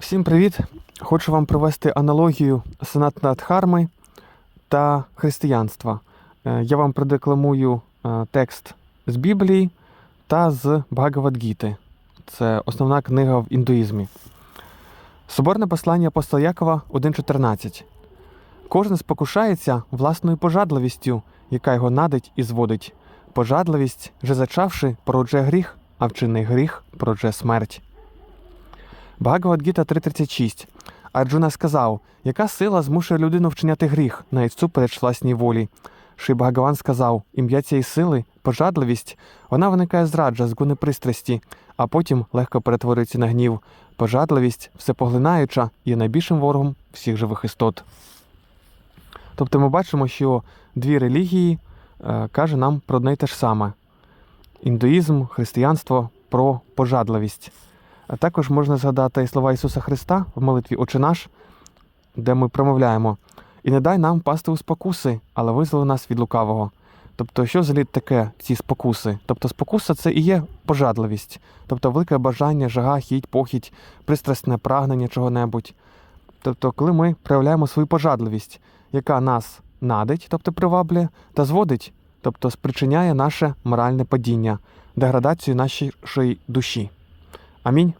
Всім привіт! Хочу вам провести аналогію Санатна Дхарми та християнства. Е, Я вам продекламую е, текст з Біблії та з Бхагавадгіти. Це основна книга в індуїзмі. Соборне послання апостола Якова 1.14. Кожен спокушається власною пожадливістю, яка його надить і зводить. Пожадливість, же зачавши, породжує гріх, а вчинний гріх породжує смерть. Бхагавадгіта 3.36. Арджуна сказав, яка сила змушує людину вчиняти гріх, навіть супереч власній волі. Ши Бхагаван сказав, ім'я цієї сили, пожадливість, вона виникає з раджа, з гуни пристрасті, а потім легко перетворюється на гнів. Пожадливість, всепоглинаюча, є найбільшим ворогом всіх живих істот. Тобто ми бачимо, що дві релігії е, каже нам про одне й те ж саме: індуїзм, християнство про пожадливість. А також можна згадати і слова Ісуса Христа в молитві Отче наш, де ми промовляємо: І не дай нам пасти у спокуси, але визволи нас від лукавого. Тобто, що взагалі таке ці спокуси? Тобто, спокуса це і є пожадливість, тобто велике бажання, жага, хіть, похідь, пристрасне прагнення чого-небудь. Тобто, коли ми проявляємо свою пожадливість, яка нас надить, тобто приваблює, та зводить, тобто спричиняє наше моральне падіння, деградацію нашої душі. Амінь.